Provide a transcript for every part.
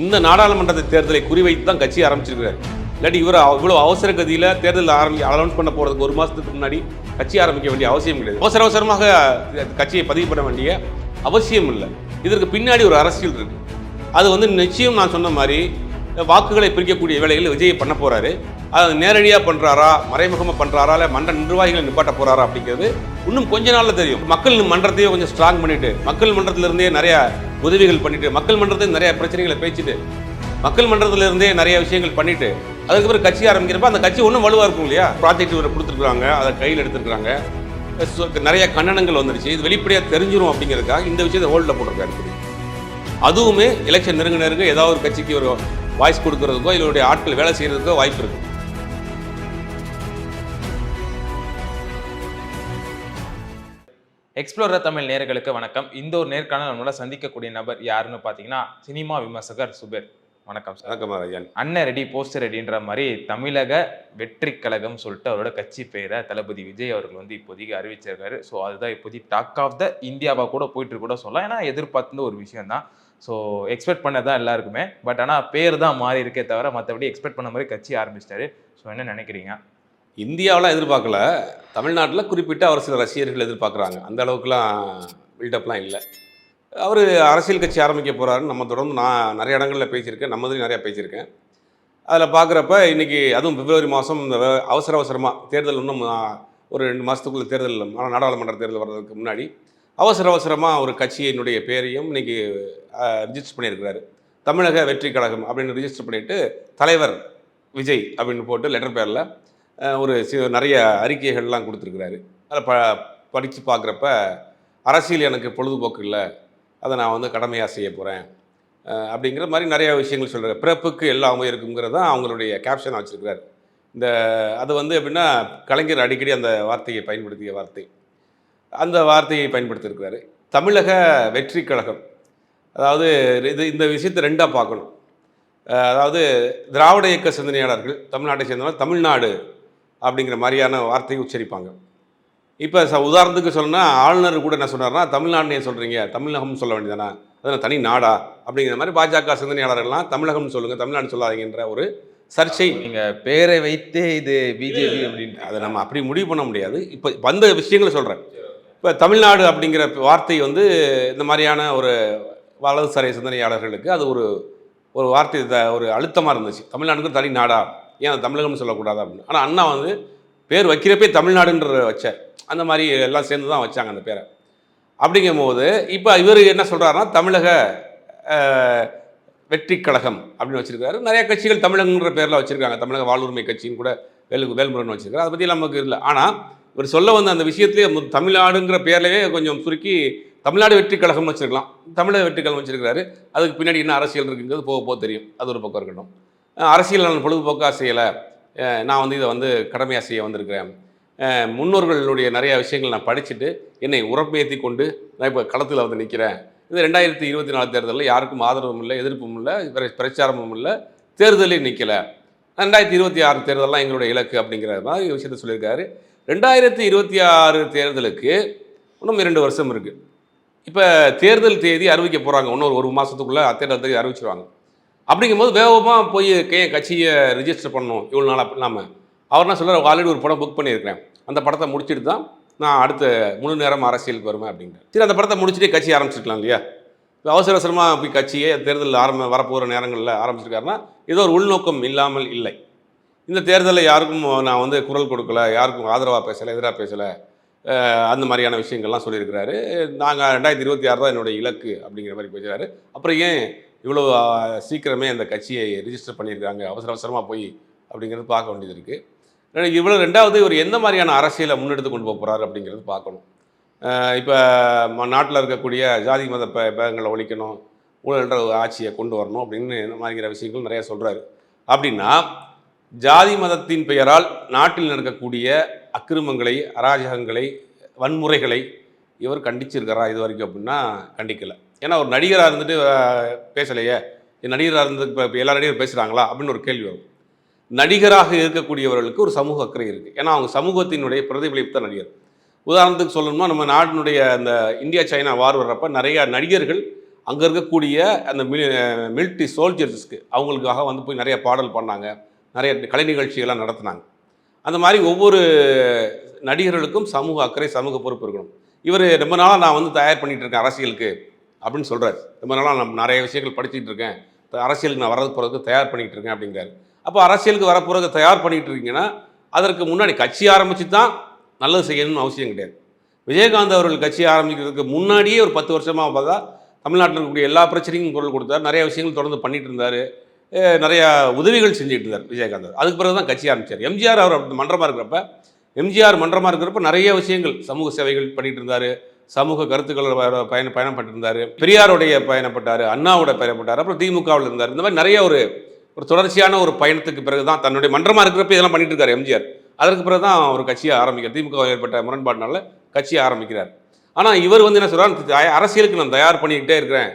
இந்த நாடாளுமன்ற தேர்தலை குறிவைத்து தான் கட்சி ஆரம்பிச்சிருக்கிறார். இல்லாட்டி இவர் இவ்வளோ அவசர கதியில் தேர்தல் ஆரம்பி அனௌன்ஸ் பண்ண போகிறதுக்கு ஒரு மாதத்துக்கு முன்னாடி கட்சி ஆரம்பிக்க வேண்டிய அவசியம் கிடையாது. அவசர அவசரமாக கட்சியை பதிவு பண்ண வேண்டிய அவசியம் இல்லை. இதற்கு பின்னாடி ஒரு அரசியல் இருக்குது அது வந்து நிச்சயம் நான் சொன்ன மாதிரி வாக்குகளை பிரிக்கக்கூடிய வேலைகள் விஜய் பண்ண போறாரு. அது நேரடியாக பண்றாரா மறைமுகமாக பண்றாரா இல்லை மன்ற நிர்வாகிகளை நிப்பாட்ட போறாரா அப்படிங்கிறது இன்னும் கொஞ்ச நாள்ல தெரியும். மக்கள் மன்றத்தையே கொஞ்சம் ஸ்ட்ராங் பண்ணிட்டு மக்கள் மன்றத்திலிருந்தே நிறைய உதவிகள் பண்ணிட்டு மக்கள் மன்றத்தில் நிறைய பிரச்சனைகளை பேசிட்டு மக்கள் மன்றத்திலிருந்தே நிறைய விஷயங்கள் பண்ணிட்டு அதுக்கப்புறம் கட்சி ஆரம்பிக்கிறப்ப அந்த கட்சி ஒன்றும் வலுவாக இருக்கும் இல்லையா? ப்ராஜெக்ட் ஒரு கொடுத்துருக்குறாங்க அதை கையில் எடுத்துருக்காங்க நிறைய கண்டனங்கள் வந்துருச்சு. இது வெளிப்படையாக தெரிஞ்சிரும் அப்படிங்கிறதுக்காக இந்த விஷயத்தை ஹோல்டில் போட்டிருக்காரு. அதுவுமே எலெக்ஷன் நெருங்க நெருங்க ஏதாவது ஒரு கட்சிக்கு ஒரு வாய்ஸ் கொடுக்கறதுக்கோ இதனுடைய ஆட்கள் வேலை செய்யறதுக்கோ வாய்ப்பு இருக்கு. எக்ஸ்ப்ளோரர் தமிழ் நேயர்களுக்கு வணக்கம். இந்த ஒரு நேர்காணல் நம்மளால சந்திக்கக்கூடிய நபர் யாருன்னு பார்த்தீங்கன்னா சினிமா விமர்சகர் சுபேர். வணக்கம் சார். வணக்கம் ராஜான் அண்ணன் ரெடி போஸ்டர் ரெடின்ற மாதிரி தமிழக வெற்றி கழகம் சொல்லிட்டு அவரோட கட்சி பெயரை தளபதி விஜய் அவர்கள் வந்து இப்போதைக்கு அறிவிச்சிருக்காரு. ஸோ அதுதான் இப்போதைக்கு டாக் ஆஃப் த இந்தியாவா கூட போயிட்டு இருக்கு கூட சொல்லலாம். ஏன்னா எதிர்பார்த்த ஒரு விஷயம் தான் ஸோ எக்ஸ்பெக்ட் பண்ண தான் எல்லாருக்குமே. பட் ஆனால் பேர் தான் மாறி இருக்கே தவிர மற்றபடி எக்ஸ்பெக்ட் பண்ண மாதிரி கட்சி ஆரம்பிச்சிட்டாரு. ஸோ என்ன நினைக்கிறீங்க? இந்தியாவெலாம் எதிர்பார்க்கல. தமிழ்நாட்டில் குறிப்பிட்ட அவர் சில ரசிகர்கள் எதிர்பார்க்குறாங்க. அந்த அளவுக்குலாம் பில்டப்லாம் இல்லை. அவர் அரசியல் கட்சி ஆரம்பிக்க போகிறாருன்னு நம்ம தொடர்ந்து நான் நிறைய இடங்களில் பேசியிருக்கேன். நம்ம நிறையா பேசியிருக்கேன். அதில் பார்க்குறப்ப இன்றைக்கி அதுவும் பிப்ரவரி மாதம் இந்த அவசர அவசரமாக தேர்தல் இன்னும் ஒரு ரெண்டு மாதத்துக்குள்ளே தேர்தல் நாடாளுமன்ற தேர்தல் வர்றதுக்கு முன்னாடி அவசர அவசரமாக ஒரு கட்சியினுடைய பேரையும் இன்னைக்கு ரிஜிஸ்டர் பண்ணியிருக்கிறாரு. தமிழக வெற்றி கழகம் அப்படின்னு ரிஜிஸ்டர் பண்ணிவிட்டு தலைவர் விஜய் அப்படின்னு போட்டு லெட்டர் பேரில் ஒரு சி நிறைய அறிக்கைகள்லாம் கொடுத்துருக்குறாரு. அதில் ப படித்து பார்க்குறப்ப அரசியல் எனக்கு பொழுதுபோக்கு இல்லை. அதை நான் வந்து கடமையாக செய்ய போகிறேன் அப்படிங்கிற மாதிரி நிறைய விஷயங்கள் சொல்கிறார் பிறப்புக்கு எல்லாம் இருக்குங்கிறது தான் அவங்களுடைய கேப்ஷன் வச்சுருக்கிறார். இந்த அது வந்து எப்படின்னா கலைஞர் அடிக்கடி அந்த வார்த்தையை பயன்படுத்திய வார்த்தை. அந்த வார்த்தையை பயன்படுத்தியிருக்கிறாரு. தமிழக வெற்றி கழகம். அதாவது இது இந்த விஷயத்தை ரெண்டாக பார்க்கணும். அதாவது திராவிட இயக்க சிந்தனையாளர்கள் தமிழ்நாட்டை சேர்ந்தவங்க தமிழ்நாடு அப்படிங்கிற மாதிரியான வார்த்தையை உச்சரிப்பாங்க. இப்போ ச உதாரணத்துக்கு சொல்லணும்னா ஆளுநர் கூட என்ன சொன்னார்னா தமிழ்நாடுன்னு ஏன் சொல்கிறீங்க தமிழகம்னு சொல்ல வேண்டியதானே அதனால் தனி நாடா? அப்படிங்கிற மாதிரி பாஜக சிந்தனையாளர்கள்லாம் தமிழகம்னு சொல்லுங்கள் தமிழ்நாடு சொல்லாதீங்கன்ற ஒரு சர்ச்சை. நீங்க பேரை வைத்தே இது பிஜேபி அப்படின்னு அதை நம்ம அப்படி முடிவு பண்ண முடியாது. இப்போ வந்த விஷயங்களை சொல்கிறேன் இப்போ தமிழ்நாடு அப்படிங்கிற வார்த்தை வந்து இந்த மாதிரியான ஒரு வலதுசாரி சிந்தனையாளர்களுக்கு அது ஒரு ஒரு வார்த்தை த- ஒரு அழுத்தமாக இருந்துச்சு. தமிழ்நாடுக்கு தனி நாடா. ஏன் அது தமிழகம்னு சொல்லக்கூடாது அப்படின்னு. ஆனால் அண்ணா வந்து பேர் வைக்கிறப்பே தமிழ்நாடுன்ற வச்சார். அந்த மாதிரி எல்லாம் சேர்ந்து தான் வச்சாங்க அந்த பேரை. அப்படிங்கும்போது இப்போ இவர் என்ன சொல்கிறாருன்னா தமிழக வெற்றி கழகம் அப்படின்னு வச்சுருக்காரு நிறைய கட்சிகள் தமிழகன்ற பேரில் வச்சுருக்காங்க. தமிழக வாழ்வுரிமை கட்சின்னு கூட வேலு வேல்முருகன் வச்சுருக்காரு. அதை பற்றி நமக்கு இல்லை. ஆனால் இவர் சொல்ல வந்த அந்த விஷயத்திலே மு- தமிழ்நாடுங்கிற பேர்லவே கொஞ்சம் சுருக்கி தமிழ்நாடு வெற்றி கழகம் வச்சுருக்கலாம். தமிழக வெற்றி கழகம் வச்சுருக்கிறாரு. அதுக்கு பின்னாடி என்ன அரசியல் இருக்குங்கிறது போக போக தெரியும். அது ஒரு பக்கம் இருக்கட்டும். அரசியல் நான் பொழுதுபோக்காக செய்யலை. நான் வந்து இதை வந்து கடமையாக செய்ய வந்திருக்கிறேன். முன்னோர்களுடைய நிறையா விஷயங்கள் நான் படிச்சுட்டு என்னை உரப்பேற்றி கொண்டு நான் இப்போ களத்தில் வந்து நிற்கிறேன் இது ரெண்டாயிரத்தி இருபத்தி நாலு தேர்தலில் யாருக்கும் ஆதரவும் இல்லை எதிர்ப்பும் இல்லை பிர- பிரச்சாரமும் இல்லை. தேர்தலில் நிற்கலை ரெண்டாயிரத்தி இருபத்தி ஆறு தேர்தலெலாம் எங்களுடைய இலக்கு அப்படிங்கிற மாதிரி விஷயத்த சொல்லியிருக்காரு. ரெண்டாயிரத்தி இருபத்தி ஆறு தேர்தலுக்கு இன்னும் இரண்டு வருஷம் இருக்குது இப்போ தேர்தல் தேதி அறிவிக்க போகிறாங்க இன்னொரு ஒரு மாதத்துக்குள்ளே தேர்தல் தேதி அறிவிச்சிருவாங்க. அப்படிங்கும்போது வேகமாக போய் கே கட்சியை ரிஜிஸ்டர் பண்ணணும். இவ்வளோ நாள் அப்படி இல்லாமல் அவர் என்ன சொல்கிறார் ஆல்ரெடி ஒரு படம் புக் பண்ணியிருக்கிறேன். அந்த படத்தை முடிச்சுட்டு தான் நான் அடுத்த முழு நேரம் அரசியலுக்கு வருவேன் அப்படிங்கிறேன் சரி அந்த படத்தை முடிச்சுட்டே கட்சி ஆரம்பிச்சிருக்கலாம் இல்லையா? இப்போ அவசர அவசரமாக போய் கட்சியை தேர்தல் ஆரம்ப வரப்போகிற நேரங்களில் ஆரம்பிச்சிருக்காருன்னா ஏதோ ஒரு உள்நோக்கம் இல்லாமல் இல்லை. இந்த தேர்தலில் யாருக்கும் நான் வந்து குரல் கொடுக்கல யாருக்கும் ஆதரவாக பேசலை எதிராக பேசலை அந்த மாதிரியான விஷயங்கள்லாம் சொல்லியிருக்கிறாரு. நாங்கள் ரெண்டாயிரத்தி இருபத்தி ஆறு தான் என்னுடைய இலக்கு அப்படிங்கிற மாதிரி பேசுகிறாரு அப்புறம் ஏன் இவ்வளோ சீக்கிரமே அந்த கட்சியை ரிஜிஸ்டர் பண்ணியிருக்காங்க? அவசர அவசரமாக போய் அப்படிங்கிறது பார்க்க வேண்டியது இருக்குது இவ்வளோ ரெண்டாவது இவர் எந்த மாதிரியான அரசியலை முன்னெடுத்து கொண்டு போக போகிறாரு அப்படிங்கிறது பார்க்கணும். இப்போ நாட்டில் இருக்கக்கூடிய ஜாதி மத ப பேதங்களை ஒழிக்கணும் ஊழல்ன்ற ஆட்சியை கொண்டு வரணும் அப்படின்னு இந்த மாதிரிங்கிற விஷயங்கள் நிறையா சொல்கிறாரு அப்படின்னா ஜாதி மதத்தின் பெயரால் நாட்டில் நடக்கக்கூடிய அக்கிரமங்களை அராஜகங்களை வன்முறைகளை இவர் கண்டிச்சிருக்காரா இது வரைக்கும் அப்படின்னா கண்டிக்கலை. ஏன்னா ஒரு நடிகராக இருந்துட்டு பேசலையே. நடிகராக இருந்து இப்போ எல்லா நடிகரும் பேசுகிறாங்களா அப்படின்னு ஒரு கேள்வி வரும். நடிகராக இருக்கக்கூடியவர்களுக்கு ஒரு சமூக அக்கறை இருக்குது ஏன்னா அவங்க சமூகத்தினுடைய பிரதிபலிப்பு தான் நடிகர். உதாரணத்துக்கு சொல்லணும்னா நம்ம நாட்டினுடைய அந்த இந்தியா சைனா வார் வர்றப்ப நிறையா நடிகர்கள் அங்கே இருக்கக்கூடிய அந்த மிலி மிலிட்ரி சோல்ஜர்ஸ்க்கு அவங்களுக்காக வந்து போய் நிறைய பாடல் பண்ணாங்க நிறைய கலை நிகழ்ச்சிகள்லாம் நடத்தினாங்க. அந்த மாதிரி ஒவ்வொரு நடிகர்களுக்கும் சமூக அக்கறை சமூக பொறுப்பு இருக்கணும். இவர் ரொம்ப நாளாக நான் வந்து தயார் பண்ணிகிட்டு இருக்கேன் அரசியலுக்கு அப்படின்னு சொல்கிறார் ரொம்ப நாளாக நான் நிறைய விஷயங்கள் படிச்சுட்டு இருக்கேன். அரசியலுக்கு நான் வரது போகிறதுக்கு தயார் பண்ணிகிட்டு இருக்கேன் அப்படிங்கிறார். அப்போ அரசியலுக்கு வர தயார் பண்ணிகிட்டு இருக்கீங்கன்னா அதற்கு முன்னாடி கட்சி ஆரம்பித்து தான் நல்லது செய்யணும்னு அவசியம் கிடையாது. விஜயகாந்த் அவர்கள் கட்சி ஆரம்பிக்கிறதுக்கு முன்னாடியே ஒரு பத்து வருஷமாக பார்த்தா தமிழ்நாட்டில் இருக்கக்கூடிய எல்லா பிரச்சனைக்கும் குரல் கொடுத்தார். நிறைய விஷயங்கள் தொடர்ந்து பண்ணிகிட்டு இருந்தார். நிறையா உதவிகள் செஞ்சுட்டு இருந்தார் விஜயகாந்த் அதுக்கு பிறகு தான் கட்சி ஆரம்பித்தார் எம்ஜிஆர் அவர் மன்றமாக இருக்கிறப்ப எம்ஜிஆர் மன்றமாக இருக்கிறப்ப நிறைய விஷயங்கள் சமூக சேவைகள் பண்ணிகிட்டு இருந்தார் சமூக கருத்துக்கள் பயண பயணம் இருந்தார் பெரியாருடைய பயணப்பட்டார் அண்ணாவோட பயணப்பட்டார் அப்புறம் திமுகவில் இருந்தார். இந்த மாதிரி நிறைய ஒரு ஒரு தொடர்ச்சியான ஒரு பயணத்துக்கு பிறகு தான் தன்னுடைய மன்றமாக இருக்கிறப்ப இதெல்லாம் பண்ணிட்டு இருக்காரு எம்ஜிஆர். அதற்கு பிறகு தான் அவர் கட்சியை ஆரம்பிக்கிறார். திமுக ஏற்பட்ட முரண்பாடுனால கட்சியை ஆரம்பிக்கிறார். ஆனால் இவர் வந்து என்ன சொல்கிறார் அரசியலுக்கு நான் தயார் பண்ணிக்கிட்டே இருக்கிறேன்.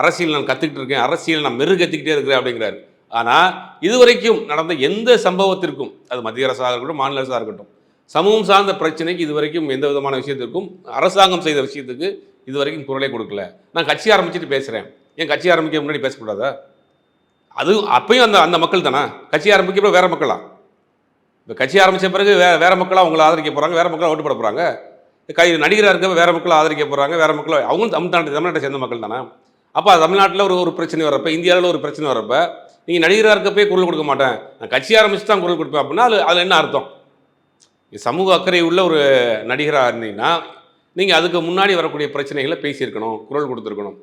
அரசியல் நான் கற்றுக்கிட்டு இருக்கேன் அரசியல் நான் மெருகேற்றிக்கிட்டே இருக்கிறேன் அப்படிங்கிறாரு. ஆனால் இதுவரைக்கும் நடந்த எந்த சம்பவத்திற்கும் அது மத்திய அரசாக இருக்கட்டும் மாநில அரசாக இருக்கட்டும் சமூகம் சார்ந்த பிரச்சனைக்கு இதுவரைக்கும் எந்த விதமான விஷயத்திற்கும் அரசாங்கம் செய்த விஷயத்துக்கு இதுவரைக்கும் குரலே கொடுக்கல. நான் கட்சி ஆரம்பிச்சுட்டு பேசுகிறேன் ஏன் கட்சி ஆரம்பிக்க முன்னாடி பேசக்கூடாதா? அது அப்பயும் அந்த அந்த மக்கள் தானே? கட்சி ஆரம்பிக்க வேறு மக்களா? இப்போ கட்சி ஆரம்பித்த பிறகு வே வேறு மக்களாக அவங்கள ஆதரிக்க போகிறாங்க வேறு மக்களாக ஓட்டு போட போகிறாங்க கை நடிகராக இருக்க வேறு மக்கள் ஆதரிக்க போகிறாங்க வேறு மக்கள் அவங்களும் தமிழ்நாட்டு தமிழ்நாட்டை சேர்ந்த மக்கள் தானே? அப்போ தமிழ்நாட்டில் ஒரு ஒரு பிரச்சனை வரப்ப இந்தியாவில் ஒரு பிரச்சனை வரப்ப நீங்கள் நடிகராக இருக்கப்பே குரல் கொடுக்க மாட்டேன். நான் கட்சி ஆரம்பித்து தான் குரல் கொடுப்பேன் அப்படின்னா அது அதில் என்ன அர்த்தம்? சமூக அக்கறை உள்ள ஒரு நடிகராக இருந்தீங்கன்னா நீங்கள் அதுக்கு முன்னாடி வரக்கூடிய பிரச்சனைகளை பேசியிருக்கணும் குரல் கொடுத்துருக்கணும்.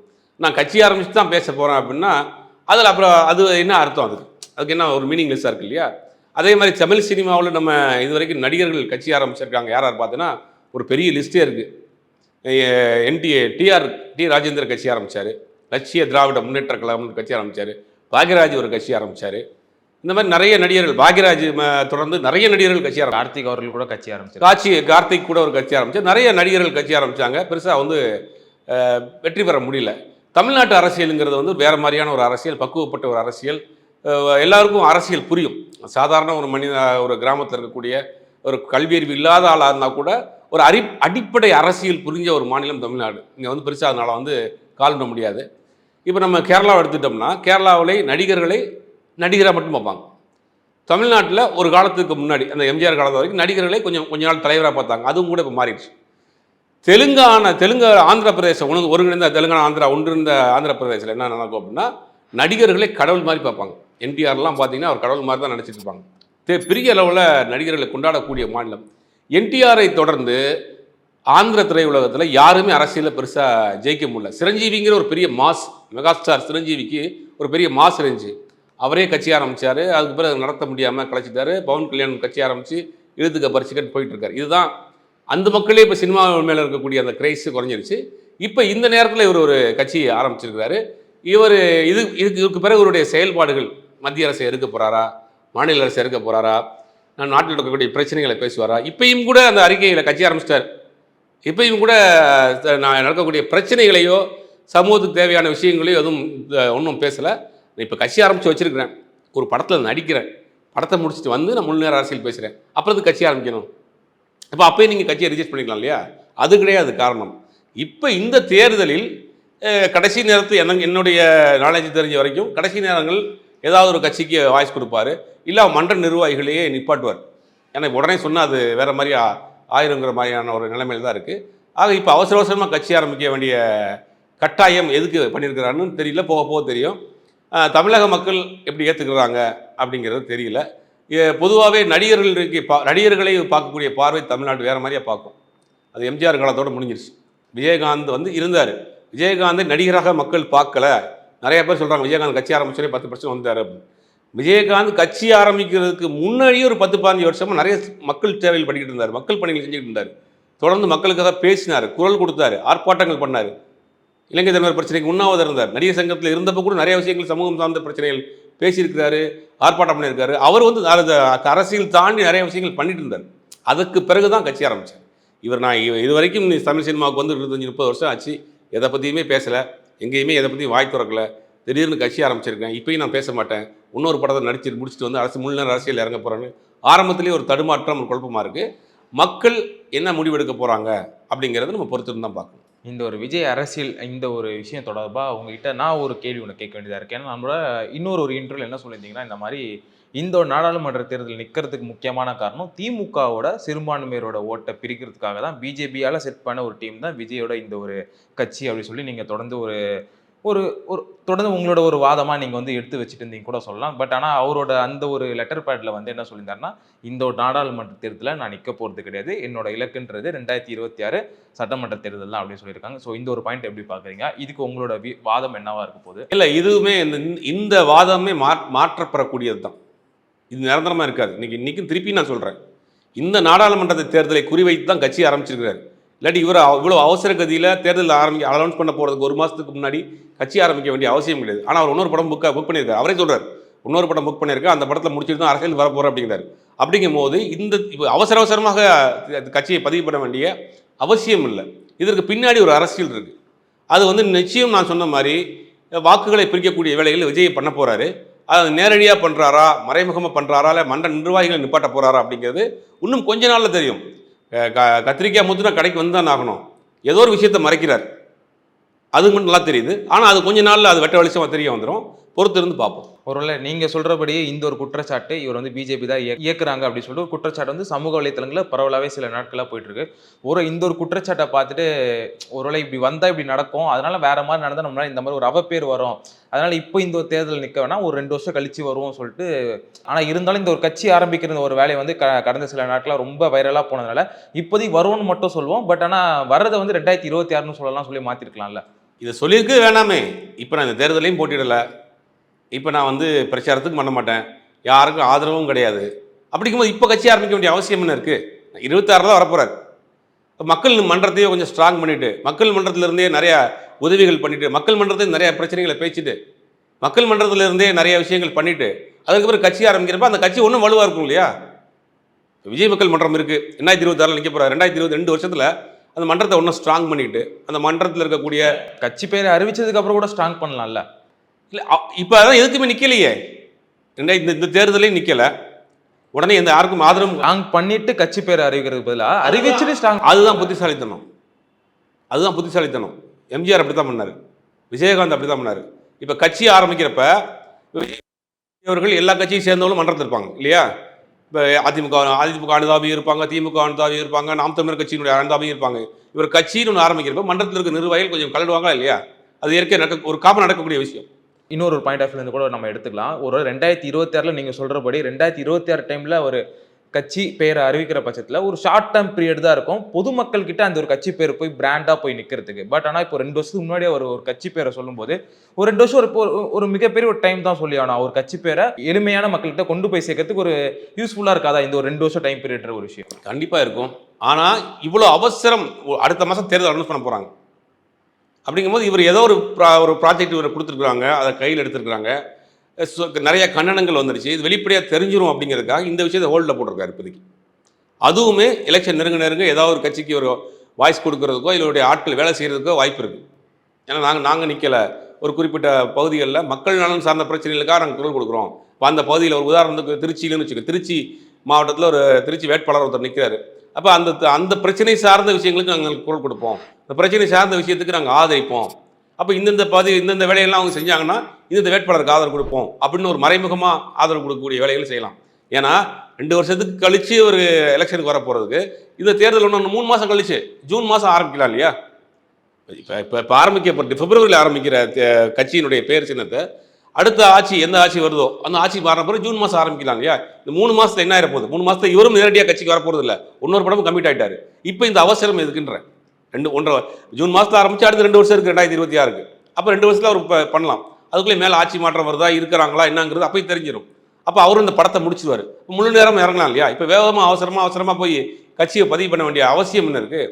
நான் கட்சி ஆரம்பிச்சு தான் பேச போகிறேன் அப்படின்னா அதில் அப்புறம் அது என்ன அர்த்தம் அதுக்கு? அதுக்கு என்ன ஒரு மீனிங்லெஸ்ஸாக இருக்கு இல்லையா? அதே மாதிரி தமிழ் சினிமாவில் நம்ம இது வரைக்கும் நடிகர்கள் கட்சி ஆரம்பிச்சிருக்காங்க. யார் யார் பார்த்தீங்கன்னா ஒரு பெரிய லிஸ்ட்டே இருக்குது என்டிஏ டிஆர் டி ராஜேந்திர கட்சி ஆரம்பித்தார் லட்சிய திராவிட முன்னேற்ற கழகம்னு கட்சி ஆரம்பித்தார் பாக்யராஜ் ஒரு கட்சி ஆரம்பித்தார் இந்த மாதிரி நிறைய நடிகர்கள் பாக்யராஜ் தொடர்ந்து நிறைய நடிகர்கள் கட்சி ஆரம்பிச்சாங்க. கார்த்திக் அவர்கள் கூட கட்சி ஆரம்பிச்சார். காட்சி கார்த்திக் கூட ஒரு கட்சி ஆரம்பிச்சு நிறைய நடிகர்கள் கட்சி ஆரம்பிச்சாங்க. பெருசாக வந்து வெற்றி பெற முடியல. தமிழ்நாட்டு அரசியலுங்கிறது வந்து வேற மாதிரியான ஒரு அரசியல் பக்குவப்பட்ட ஒரு அரசியல். எல்லாருக்கும் அரசியல் புரியும். சாதாரண ஒரு மனித ஒரு கிராமத்தில் இருக்கக்கூடிய ஒரு கல்வியறிவு இல்லாத ஆளாக இருந்தால் கூட ஒரு அரி அடிப்படை அரசியல் புரிஞ்ச ஒரு மாநிலம் தமிழ்நாடு. இங்கே வந்து பெருசாக அதனால் வந்து கால் பண்ண முடியாது. இப்போ நம்ம கேரளாவை எடுத்துட்டோம்னா கேரளாவிலே நடிகர்களை நடிகராக மட்டும் பார்ப்பாங்க. தமிழ்நாட்டில் ஒரு காலத்துக்கு முன்னாடி அந்த எம்ஜிஆர் காலத்து வரைக்கும் நடிகர்களை கொஞ்சம் கொஞ்ச நாள் தலைவராக பார்த்தாங்க. அதுவும் கூட இப்போ மாறிடுச்சு. தெலுங்கானா தெலுங்கு ஆந்திர பிரதேசம் ஒன்று ஒருங்கிணைந்த தெலுங்கானா ஆந்திரா ஒன்றிருந்த ஆந்திர பிரதேசத்தில் என்ன நடக்கும் அப்படின்னா நடிகர்களை கடவுள் மாதிரி பார்ப்பாங்க. என்டிஆர்லாம் பார்த்தீங்கன்னா அவர் கடவுள் மாதிரி தான் நினச்சிட்டு இருப்பாங்க. பெரிய அளவில் நடிகர்களை கொண்டாடக்கூடிய மாநிலம். என்டிஆரை தொடர்ந்து ஆந்திர திரையுலகத்தில் யாருமே அரசியலில் பெருசாக ஜெயிக்க முடியல. சிரஞ்சீவிங்கிற ஒரு பெரிய மாஸ் மெகாஸ்டார் சிரஞ்சீவிக்கு ஒரு பெரிய மாஸ் இருந்துச்சு. அவரே கட்சி ஆரம்பித்தார் அதுக்கு பிறகு நடத்த முடியாமல் கலைச்சிட்டாரு. பவன் கல்யாணம் கட்சி ஆரம்பித்து இழுத்துக்க பறிச்சுக்கிட்டு போயிட்டுருக்காரு இதுதான் அந்த மக்களே இப்போ சினிமா மேலே இருக்கக்கூடிய அந்த கிரேஸ் குறைஞ்சிருச்சு. இப்போ இந்த நேரத்தில் இவர் ஒரு கட்சி ஆரம்பிச்சிருக்கிறாரு. இவர் இது இதுக்கு இதுக்கு பிறகு இவருடைய செயல்பாடுகள் மத்திய அரசு எடுக்க போகிறாரா மாநில அரசு எடுக்க போகிறாரா நாட்டில் இருக்கக்கூடிய பிரச்சனைகளை பேசுவாரா? இப்பயும் கூட அந்த அறிக்கையில் கட்சி ஆரம்பிச்சிட்டார். இப்பயும் கூட நான் நடக்கக்கூடிய பிரச்சனைகளையோ சமூகத்துக்கு தேவையான விஷயங்களையோ எதுவும் ஒன்றும் பேசலை. இப்போ கட்சி ஆரம்பித்து வச்சிருக்கிறேன். ஒரு படத்தில் நடிக்கிறேன். படத்தை முடிச்சுட்டு வந்து நான் முழு நேரம் அரசியல் பேசுகிறேன் அப்புறம் அது கட்சி ஆரம்பிக்கணும்? அப்போ அப்போயே நீங்கள் கட்சியை ரிஜெக்ட் பண்ணிக்கலாம் இல்லையா? அது கிடையாது காரணம். இப்போ இந்த தேர்தலில் கடைசி நேரத்து எனக்கு என்னுடைய நாலேஜ் தெரிஞ்ச வரைக்கும் கடைசி நேரங்கள் ஏதாவது ஒரு கட்சிக்கு வாய்ஸ் கொடுப்பாரு. இல்லை மன்ற நிர்வாகிகளையே நிப்பாட்டுவார். ஏன்னா உடனே சொன்னால் அது வேறு மாதிரி ஆயிருங்கிற மாதிரியான ஒரு நிலைமையில் தான் இருக்குது ஆக இப்போ அவசர அவசரமாக கட்சி ஆரம்பிக்க வேண்டிய கட்டாயம் எதுக்கு பண்ணியிருக்கிறாருன்னு தெரியல போக போக தெரியும். தமிழக மக்கள் எப்படி ஏற்றுக்கிறாங்க அப்படிங்கிறது தெரியல. பொதுவாகவே நடிகர்களுக்கு பா நடிகர்களை பார்க்கக்கூடிய பார்வை தமிழ்நாடு வேறு மாதிரியே பார்க்கும். அது எம்ஜிஆர் காலத்தோட முடிஞ்சிருச்சு. விஜயகாந்த் வந்து இருந்தார். விஜயகாந்தை நடிகராக மக்கள் பார்க்கல. நிறைய பேர் சொல்கிறாங்க விஜயகாந்த் கட்சி ஆரம்பிச்சோடனே பத்து பர்சன்ட் வந்தார் அப்படின்னு. விஜயகாந்த் கட்சி ஆரம்பிக்கிறதுக்கு முன்னாடியே ஒரு பத்து பதினஞ்சு வருஷமாக நிறைய மக்கள் சேவைகள் பண்ணிக்கிட்டு இருந்தார். மக்கள் பணிகள் செஞ்சுக்கிட்டு இருந்தார். தொடர்ந்து மக்களுக்காக பேசினார் குரல் கொடுத்தாரு ஆர்ப்பாட்டங்கள் பண்ணார். இலங்கை தமிழர் பிரச்சனைக்கு உண்ணாவதாக இருந்தார். நடிகர் சங்கத்தில் இருந்தப்போ கூட நிறைய விஷயங்கள் சமூகம் சார்ந்த பிரச்சனைகள் பேசியிருக்கிறாரு ஆர்ப்பாட்டம் பண்ணியிருக்காரு. அவர் வந்து அது அரசியல் தாண்டி நிறைய விஷயங்கள் பண்ணிட்டு இருந்தார். அதுக்கு பிறகு தான் கட்சி ஆரம்பித்தார் இவர் நான் இது வரைக்கும் தமிழ் சினிமாவுக்கு வந்து இருபத்தஞ்சி முப்பது வருஷம் ஆச்சு. எதை பற்றியுமே பேசலை. எங்கேயுமே எதை பற்றியும் வாய் திறக்கல. திடீர்னு கட்சி ஆரம்பிச்சிருக்கேன். இப்பயும் நான் பேச மாட்டேன். இன்னொரு படத்தை நடிச்சு முடிச்சுட்டு வந்து அரசு முழு அரசியல் இறங்க போகிறாங்க ஆரம்பத்திலேயே ஒரு தடுமாற்றம் ஒரு குழப்பமாக இருக்குது மக்கள் என்ன முடிவெடுக்க போகிறாங்க அப்படிங்கிறத நம்ம பொறுத்திருந்து தான் பார்க்கணும். இந்த ஒரு விஜய் அரசியல் இந்த ஒரு விஷயம் தொடர்பாக உங்ககிட்ட நான் ஒரு கேள்வி ஒன்று கேட்க வேண்டியதாக இருக்கேன் ஏன்னா நம்மளோட இன்னொரு ஒரு இன்டர்வியூ என்ன சொல்லியிருந்தீங்கன்னா இந்த மாதிரி இந்த ஒரு நாடாளுமன்ற தேர்தல் நிற்கிறதுக்கு முக்கியமான காரணம் திமுகவோட சிறுபான்மையரோட ஓட்டை பிரிக்கிறதுக்காக தான். பிஜேபியால் செட் பண்ண ஒரு டீம் தான் விஜயோட இந்த ஒரு கட்சி அப்படின்னு சொல்லி நீங்கள் தொடர்ந்து ஒரு ஒரு ஒரு தொடர்ந்து உங்களோட ஒரு வாதமாக நீங்கள் வந்து எடுத்து வச்சுட்டு இருந்தீங்க கூட சொல்லலாம். பட் ஆனால் அவரோட அந்த ஒரு லெட்டர் பேடில் வந்து என்ன சொல்லியிருந்தாருன்னா இந்த ஒரு நாடாளுமன்ற தேர்தலில் நான் நிற்க போகிறது கிடையாது. என்னோட இலக்குன்றது ரெண்டாயிரத்தி இருபத்தி ஆறு சட்டமன்ற தேர்தல் தான் அப்படின்னு சொல்லியிருக்காங்க. ஸோ இந்த ஒரு பாயிண்ட் எப்படி பார்க்குறீங்க? இதுக்கு உங்களோட வி- வாதம் என்னவாக இருக்க போகுது? இல்லை இதுவுமே இந்த இந்த வாதமே மா மாற்றப்படக்கூடியது தான். இது நிரந்தரமாக இருக்காது. இன்றைக்கி இன்றைக்கும் திருப்பி நான் சொல்கிறேன் இந்த நாடாளுமன்ற தேர்தலை குறிவைத்து தான் கட்சி ஆரம்பிச்சிருக்கிறாரு. இல்லாட்டி இவர் இவ்வளோ அவசர கதியில் தேர்தல் ஆரம்பிக்க அனௌன்ஸ் பண்ண போகிறதுக்கு ஒரு மாதத்துக்கு முன்னாடி கட்சி ஆரம்பிக்க வேண்டிய அவசியம் கிடையாது. ஆனால் அவர் இன்னொரு படம் புக்காக புக் பண்ணியிருக்காரு. அவரே சொல்கிறார் இன்னொரு படம் புக் பண்ணியிருக்கேன். அந்த படத்தில் முடிச்சுட்டு தான் அரசியல் வர போகிறேன் அப்படிங்கிறாரு. அப்படிங்கும் போது இந்த இப்போ அவசர அவசரமாக கட்சியை பதிவு பண்ண வேண்டிய அவசியம் இல்லை. இதற்கு பின்னாடி ஒரு அரசியல் இருக்குது அது வந்து நிச்சயம் நான் சொன்ன மாதிரி வாக்குகளை பிரிக்கக்கூடிய வேலைகள் விஜய் பண்ண போகிறாரு அது நேரடியாக பண்ணுறாரா மறைமுகமாக பண்ணுறாரா இல்லை மன்ற நிர்வாகிகளை நிப்பாட்ட போகிறாரா அப்படிங்கிறது இன்னும் கொஞ்ச நாளில் தெரியும். க- கத்திரிக்காய் முத்துனா கடைக்கு வந்து தான் ஆகணும். ஏதோ ஒரு விஷயத்தை மறைக்கிறார். அது மட்டும் நல்லா தெரியுது. ஆனால் அது கொஞ்ச நாளில் அது வெட்ட வெளிச்சமாக தெரிய வந்துடும் பொறுத்து இருந்து பார்ப்போம். ஒருவேளை நீங்க சொல்றபடி இந்த ஒரு குற்றச்சாட்டு இவர் வந்து பிஜேபி தான் இயக்கு- இயக்குறாங்க அப்படின்னு சொல்லிட்டு ஒரு குற்றச்சாட்டு வந்து சமூக வலைத்தளங்களில் பரவலாவே சில நாட்களா போயிட்டு இருக்கு ஒரு இந்த ஒரு குற்றச்சாட்டை பார்த்துட்டு ஒருவேளை இப்படி வந்தா இப்படி நடக்கும். அதனால வேற மாதிரி நடந்தா நம்மளால இந்த மாதிரி ஒரு அவப்பேர் வரும். அதனால இப்போ இந்த ஒரு தேர்தல் நிக்க வேணா ஒரு ரெண்டு வருஷம் கழிச்சு வருவோம் சொல்லிட்டு ஆனா இருந்தாலும் இந்த ஒரு கட்சி ஆரம்பிக்கிற இந்த ஒரு வேலையை வந்து க- கடந்த சில நாட்களா ரொம்ப வைரலா போனதுனால இப்போதைக்கு வருவோம்னு மட்டும் சொல்லுவோம். பட் ஆனா வர்றதை வந்து ரெண்டாயிரத்தி இருபத்தி ஆறுன்னு சொல்லலாம் சொல்லி மாத்திருக்கலாம்ல. இதை சொல்லியிருக்கு வேணாமே. இப்போ நான் இந்த தேர்தலையும் போட்டியிடலை. இப்போ நான் வந்து பிரச்சாரத்துக்கு பண்ண மாட்டேன். யாருக்கும் ஆதரவும் கிடையாது. அப்படிங்கும்போது இப்போ கட்சி ஆரம்பிக்க வேண்டிய அவசியம் என்ன இருக்குது இருபத்தாறில் வரப்போகிறார் மக்கள் மன்றத்தையே கொஞ்சம் ஸ்ட்ராங் பண்ணிவிட்டு மக்கள் மன்றத்திலிருந்தே நிறையா உதவிகள் பண்ணிவிட்டு மக்கள் மன்றத்தையும் நிறையா பிரச்சனைகளை பேசிட்டு மக்கள் மன்றத்திலிருந்தே நிறைய விஷயங்கள் பண்ணிவிட்டு அதுக்கப்புறம் கட்சி ஆரம்பிக்கிறப்ப அந்த கட்சி ஒன்றும் வலுவாக இருக்கும் இல்லையா? விஜய் மக்கள் மன்றம் இருக்குது ரெண்டாயிரத்தி இருபத்தாறில் நிற்க போகிறார் ரெண்டாயிரத்தி இருபத்தி ரெண்டு வருஷத்தில் அந்த மன்றத்தை ஒன்றும் ஸ்ட்ராங் பண்ணிவிட்டு அந்த மன்றத்தில் இருக்கக்கூடிய கட்சி பேரை அறிவிச்சதுக்கப்புறம் கூட ஸ்ட்ராங் பண்ணலாம்ல. இல்லை இப்போ அதான் எதுக்குமே நிற்கலையே ரெண்டாயிரத்தி இந்த இந்த தேர்தலையும் நிற்கலை உடனே எந்த யாருக்கும் ஆதரவும் ஸ்ட்ராங் பண்ணிட்டு கட்சி பேரை அறிவிக்கிறது பதிலா அறிவிச்சுட்டு ஸ்ட்ராங் அதுதான் புத்திசாலித்தனம். அதுதான் புத்திசாலித்தனம். எம்ஜிஆர் அப்படி தான் பண்ணார். விஜயகாந்த் அப்படி தான் பண்ணார். இப்போ கட்சி ஆரம்பிக்கிறப்ப விஜய் அவர்கள் எல்லா கட்சியும் சேர்ந்தவங்களும் மன்றத்தில் இருப்பாங்க இல்லையா? இப்போ அதிமுக அதிமுக அனுதாபி இருப்பாங்க திமுக அனுதாபி இருப்பாங்க நாம் தமிழர் கட்சியினுடைய அனுதாபி இருப்பாங்க. இவர் கட்சின்னு ஒன்று ஆரம்பிக்கிறப்ப மன்றத்தில் இருக்க நிர்வாகிகள் கொஞ்சம் கலடுவாங்களா இல்லையா? அது இயற்கை நடக்க ஒரு காமன் நடக்கக்கூடிய விஷயம். இன்னொரு பாயிண்ட் ஆஃப் இருந்து கூட நம்ம எடுத்துக்கலாம். ஒரு ரெண்டாயிரத்தி இருபத்தி நீங்கள் சொல்கிறபடி சொல்றபடி ரெண்டாயிரத்தி இருபத்தி ஆறு ஒரு கட்சி பேரை அறிவிக்கிற பட்சத்தில் ஒரு ஷார்ட் டேர்ம் பீரியட் தான் இருக்கும். பொதுமக்கள் கிட்ட அந்த ஒரு கட்சி பேர் போய் பிராண்டாக போய் நிற்கிறதுக்கு பட் ஆனால் இப்போ ரெண்டு வருஷத்துக்கு முன்னாடியே ஒரு ஒரு கட்சி பேரை சொல்லும்போது ஒரு ரெண்டு வருஷம் ஒரு ஒரு- மிகப்பெரிய ஒரு டைம் தான் சொல்லி ஆகணும். ஒரு கட்சி பேரை எளிமையான மக்கள்கிட்ட கொண்டு போய் சேர்க்கறதுக்கு ஒரு யூஸ்ஃபுல்லாக இருக்காதா இந்த ஒரு ரெண்டு வருஷம் டைம் பீரியட்ன்ற ஒரு விஷயம்? கண்டிப்பாக இருக்கும். ஆனால் இவ்வளோ அவசரம் அடுத்த மாதம் தேர்தல் அனௌன்ஸ் பண்ண போகிறாங்க அப்படிங்கும்போது இவர் ஏதோ ஒரு ப்ரா ஒரு ப்ராஜெக்ட் இவர் கொடுத்துருக்குறாங்க அதை கையில் எடுத்துருக்குறாங்க. சு- நிறைய கண்டனங்கள் வந்துருச்சு. இது வெளிப்படையாக தெரிஞ்சிரும் அப்படிங்கிறதுக்காக இந்த விஷயத்தை ஹோல்டில் போட்டிருக்காரு இப்போதைக்கு. அதுவுமே எலெக்ஷன் நெருங்க நெருங்க ஏதாவது ஒரு கட்சிக்கு ஒரு வாய்ஸ் கொடுக்குறதுக்கோ இதனுடைய ஆட்கள் வேலை செய்கிறதுக்கோ வாய்ப்பு இருக்குது ஏன்னா நாங்கள் நாங்கள் நிற்கலை ஒரு குறிப்பிட்ட பகுதிகளில் மக்கள் நலன் சார்ந்த பிரச்சனைகளுக்காக நாங்கள் குரல் கொடுக்குறோம். இப்போ அந்த பகுதியில் ஒரு உதாரணத்துக்கு திருச்சியிலன்னு வச்சுக்கோங்க திருச்சி மாவட்டத்தில் ஒரு திருச்சி வேட்பாளர் ஒருத்தர் நிற்கிறாரு அப்போ அந்த அந்த பிரச்சனை சார்ந்த விஷயங்களுக்கு நாங்கள் குரல் கொடுப்போம். இந்த பிரச்சனை சார்ந்த விஷயத்துக்கு நாங்கள் ஆதரிப்போம். அப்போ இந்தந்த பதி இந்தந்த வேலையெல்லாம் அவங்க செஞ்சாங்கன்னா இந்தந்த வேட்பாளருக்கு ஆதரவு கொடுப்போம் அப்படின்னு ஒரு மறைமுகமாக ஆதரவு கொடுக்கக்கூடிய வேலைகள் செய்யலாம். ஏன்னா ரெண்டு வருஷத்துக்கு கழித்து ஒரு எலெக்ஷனுக்கு வர போகிறதுக்கு இந்த தேர்தல் ஒன்று மூணு மாதம் கழிச்சு ஜூன் மாதம் ஆரம்பிக்கலாம் இல்லையா? இப்போ இப்போ இப்போ ஆரம்பிக்கப்பட்டு பிப்ரவரியில் ஆரம்பிக்கிற கட்சியினுடைய பேர் சின்னத்தை அடுத்த ஆட்சி எந்த ஆட்சி வருதோ அந்த ஆட்சி மாறின பிறகு ஜூன் மாதம் ஆரம்பிக்கலாம் இல்லையா இந்த மூணு மாதத்துல என்ன ஆகிற போகுது மூணு மாதத்துல இவரும் நேரடியாக கட்சிக்கு வர போகிறது இல்லை இன்னொரு படமும் கம்மிட் ஆகிட்டாரு இப்போ இந்த அவசரம் எதுக்குன்றேன் ரெண்டு ஒன்றரை ஜூன் மாதத்தில் ஆரம்பிச்சு அடுத்து ரெண்டு வருஷம் இருக்குது ரெண்டாயிரத்தி இருபத்தி ஆறுக்கு. அப்போ ரெண்டு வருஷத்தில் அவர் பண்ணலாம். அதுக்குள்ளே மேலே ஆட்சி மாற்றம் வருதா இருக்கிறாங்களா என்னங்கிறது அப்பயும் தெரிஞ்சிடும் அப்போ அவரும் இந்த படத்தை முடிச்சுவார் முழு நேரம் இறங்கலாம் இல்லையா? இப்போ வேகமாக அவசரமாக அவசரமாக போய் கட்சியை பதிவு பண்ண வேண்டிய அவசியம் என்ன இருக்குது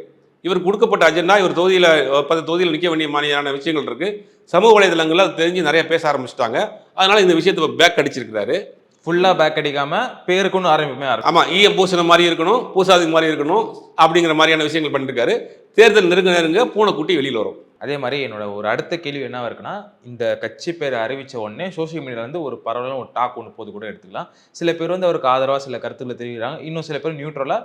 இவர் கொடுக்கப்பட்ட அஜெண்டா இவர் தொகுதியில் பத்து தொகுதியில் நிற்க வேண்டிய மாதிரியான விஷயங்கள் இருக்குது சமூக வலைதளங்களில் அது தெரிஞ்சு நிறைய பேச ஆரம்பிச்சிட்டாங்க. அதனால் இந்த விஷயத்தை பேக் அடிச்சிருக்கிறாரு. ஃபுல்லா பேக் அடிக்காம பேருக்குன்னு ஆரம்பிப்புமே ஆரம்பி ஆமாம் ஈயம் பூசின மாதிரி இருக்கணும் பூசாதி மாதிரி இருக்கணும் அப்படிங்கிற மாதிரியான விஷயங்கள் பண்ணிருக்காரு. தேர்தல் நெருங்க நெருங்க பூனைக்குட்டி வெளியில் வரும். அதே மாதிரி என்னோட ஒரு அடுத்த கேள்வி என்னவா இருக்குன்னா இந்த கட்சி பேரை அறிவிச்ச உடனே சோஷியல் மீடியால இருந்து ஒரு பரவலான ஒரு டாக் ஒன்று போது கூட எடுத்துக்கலாம். சில பேர் வந்து அவருக்கு ஆதரவா சில கருத்துக்களை தெரிவிக்கிறாங்க. இன்னும் சில பேர் நியூட்ரலா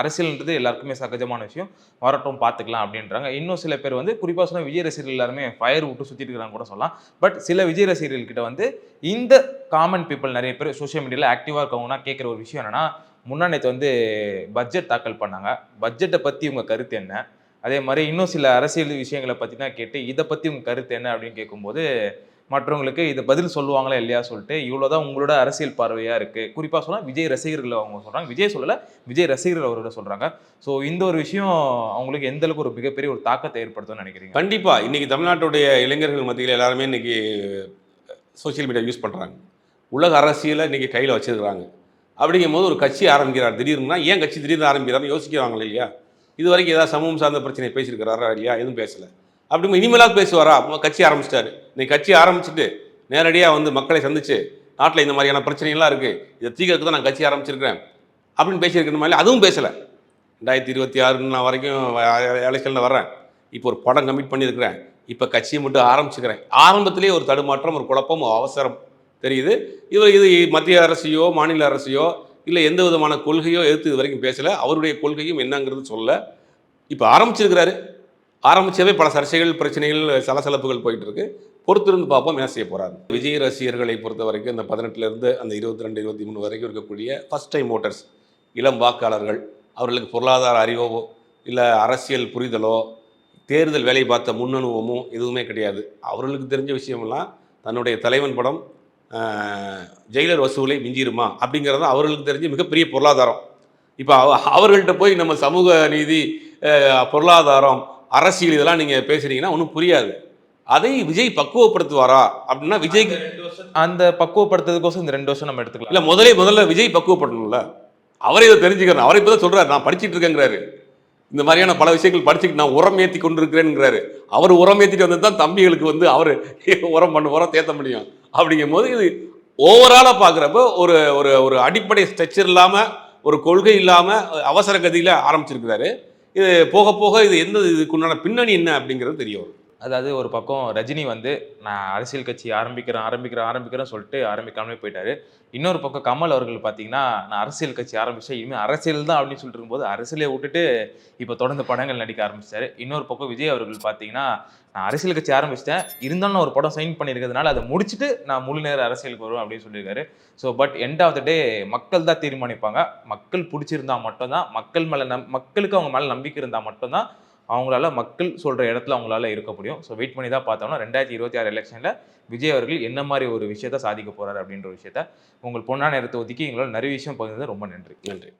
அரசியல்ன்றது எல்லாருக்குமே சகஜமான விஷயம். வரட்டும் பார்த்துக்கலாம் அப்படின்றாங்க. இன்னும் சில பேர் வந்து குறிப்பாக சொன்னால் விஜய் ரசிகர்கள் எல்லாருமே ஃபயர் விட்டு சுற்றிட்டு இருக்கிறாங்க கூட சொல்லலாம். பட் சில விஜய் ரசிகர்கள் கிட்ட வந்து இந்த காமன் பீப்புள் நிறைய பேர் சோஷியல் மீடியாவில் ஆக்டிவாக இருக்கவங்கன்னா கேட்குற ஒரு விஷயம் என்னன்னா முன்னா நேத்து வந்து பட்ஜெட் தாக்கல் பண்ணாங்க. பட்ஜெட்டை பற்றி உங்கள் கருத்து என்ன? அதே மாதிரி இன்னும் சில அரசியல் விஷயங்களை பற்றி தான் கேட்டு இதை பற்றி உங்கள் கருத்து என்ன அப்படின்னு கேட்கும்போது மற்றவங்களுக்கு இதை பதில் சொல்லுவாங்களா இல்லையா சொல்லிட்டு இவ்வளோதான் உங்களோட அரசியல் பார்வையாக இருக்குது குறிப்பாக சொன்னால் விஜய் ரசிகர்கள் அவங்க சொல்கிறாங்க விஜய் சொல்லலை விஜய் ரசிகர்கள் அவரோட சொல்கிறாங்க ஸோ இந்த ஒரு விஷயம் அவங்களுக்கு எந்த அளவுக்கு ஒரு மிகப்பெரிய ஒரு தாக்கத்தை ஏற்படுத்தும்னு நினைக்கிறீங்க? கண்டிப்பாக இன்றைக்கி தமிழ்நாட்டுடைய இளைஞர்கள் மத்தியில் எல்லாருமே இன்றைக்கி சோஷியல் மீடியா யூஸ் பண்ணுறாங்க உலக அரசியலை இன்றைக்கி கையில் வச்சிருக்கிறாங்க. அப்படிங்கும் போது ஒரு கட்சி ஆரம்பிக்கிறார். திடீர்னா ஏன் கட்சி திடீர்னு ஆரம்பிக்கிறாருன்னு யோசிக்கிறாங்களே இல்லையா? இது வரைக்கும் ஏதாவது சமூகம் சார்ந்த பிரச்சனை பேசியிருக்கிறாரா இல்லையா? எதுவும் பேசலை. அப்படி இனிமேலாவது பேசுவாரா? அப்போ கட்சி ஆரம்பிச்சிட்டாரு. இன்னைக்கு கட்சி ஆரம்பிச்சுட்டு நேரடியாக வந்து மக்களை சந்திச்சு நாட்டில் இந்த மாதிரியான பிரச்சனைகள்லாம் இருக்குது இதை தீர்க்கறதுக்கு தான் நான் கட்சி ஆரம்பிச்சிருக்கிறேன். அப்படின்னு பேசியிருக்கிற மாதிரி அதுவும் பேசலை. ரெண்டாயிரத்தி இருபத்தி ஆறு நான் வரைக்கும் எலெக்ஷனில் வர்றேன். இப்போ ஒரு படம் கமிட் பண்ணியிருக்கிறேன். இப்போ கட்சியை மட்டும் ஆரம்பிச்சுக்கிறேன். ஆரம்பத்திலேயே ஒரு தடுமாற்றம் ஒரு குழப்பம் அவசரம். தெரியுது? இவர் இது மத்திய அரசையோ மாநில அரசையோ இல்லை எந்த விதமான கொள்கையோ எதிர்த்து இது வரைக்கும் பேசலை. அவருடைய கொள்கையும் என்னங்கிறது சொல்ல இப்போ ஆரம்பிச்சிருக்கிறாரு. ஆரம்பிச்சவே பல சர்ச்சைகள் பிரச்சனைகள் சலசலப்புகள் போயிட்டு இருக்கு பொறுத்திருந்து பார்ப்போம் என்ன செய்ய போறாரு. விஜய் ரசிகர்களை பொறுத்த வரைக்கும் இந்த பதினெட்டுலேருந்து அந்த இருபத்தி ரெண்டு இருபத்தி மூணு வரைக்கும் இருக்கக்கூடிய ஃபர்ஸ்ட் டைம் ஓட்டர்ஸ் இளம் வாக்காளர்கள் அவர்களுக்கு பொருளாதார அறிவோ இல்லை அரசியல் புரிதலோ தேர்தல் வேலை பார்த்த முன்னனுவமோ எதுவுமே கிடையாது. அவர்களுக்கு தெரிஞ்ச விஷயமெல்லாம் தன்னுடைய தலைவன் படம் ஜெயிலர் வசூலை மிஞ்சிருமா அப்படிங்கிறது தான் அவர்களுக்கு தெரிஞ்ச மிகப்பெரிய பொருளாதாரம். இப்போ அவ அவர்கள்ட்ட போய் நம்ம சமூக நீதி பொருளாதாரம் அரசியல் இதெல்லாம் நீங்கள் பேசுறீங்கன்னா ஒன்றும் புரியாது. அதை விஜய் பக்குவப்படுத்துவாரா? அப்படின்னா விஜய்க்கு அந்த பக்குவப்படுத்துறதுக்கோசம் இந்த ரெண்டு வருஷம் நம்ம எடுத்துக்கலாம். இல்லை முதலே முதல்ல விஜய் பக்குவப்படணும்ல. அவரே இதை தெரிஞ்சுக்கிறேன் அவரை இப்போ தான் சொல்கிறார் நான் படிச்சிட்டு இருக்கேங்கிறாரு இந்த மாதிரியான பல விஷயங்கள் படிச்சுட்டு நான் உரம் ஏற்றி கொண்டிருக்கிறேங்கிறாரு அவர் உரம் ஏற்றிட்டு வந்து தான் தம்பிகளுக்கு வந்து அவர் உரம் பண்ண உரம் தேத்த முடியும். அப்படிங்கும் போது இது ஓவராலாக பார்க்குறப்ப ஒரு ஒரு ஒரு அடிப்படை ஸ்ட்ரக்சர் இல்லாமல் ஒரு கொள்கை இல்லாமல் அவசர கதியில் ஆரம்பிச்சிருக்கிறாரு. இது போக போக இது எந்த இதுக்குண்டான பின்னணி என்ன அப்படிங்கிறது தெரிய வரும். அதாவது ஒரு பக்கம் ரஜினி வந்து நான் அரசியல் கட்சி ஆரம்பிக்கிறேன் ஆரம்பிக்கிறேன் ஆரம்பிக்கிறேன் சொல்லிட்டு ஆரம்பிக்காமலே போயிட்டாரு. இன்னொரு பக்கம் கமல் அவர்கள் பார்த்தீங்கன்னா நான் அரசியல் கட்சி ஆரம்பித்தேன் இனிமேல் அரசியல் தான் அப்படின்னு சொல்லிட்டு இருக்கும்போது அரசியலை விட்டுட்டு இப்போ தொடர்ந்து படங்கள் நடிக்க ஆரம்பிச்சார். இன்னொரு பக்கம் விஜய் அவர்கள் பார்த்தீங்கன்னா நான் அரசியல் கட்சி ஆரம்பிச்சிட்டேன். இருந்தாலும் நான் ஒரு படம் சைன் பண்ணியிருக்கிறதுனால அதை முடிச்சுட்டு நான் முழு நேர அரசியலுக்கு வருவேன் அப்படின்னு சொல்லியிருக்காரு. So but end of the day மக்கள் தான் தீர்மானிப்பாங்க. மக்கள் பிடிச்சிருந்தா மட்டும்தான் மக்கள் மேலே நம் மக்களுக்கு அவங்க மேலே நம்பிக்கை இருந்தால் மட்டும்தான் அவங்களால மக்கள் சொல்கிற இடத்துல அவங்களால இருக்க முடியும். ஸோ வெயிட் பண்ணி தான் பார்த்தோம்னா ரெண்டாயிரத்தி இருபத்தி ஆறு எலெக்ஷனில் விஜய் அவர்கள் என்ன மாதிரி ஒரு விஷயத்த சாதிக்க போகிறார் அப்படின்ற விஷயத்த உங்கள் பொண்ணான இடத்தை ஒதுக்கி எங்களால் நிறைய விஷயம் பகிர்ந்தது ரொம்ப நன்றி. நன்றி.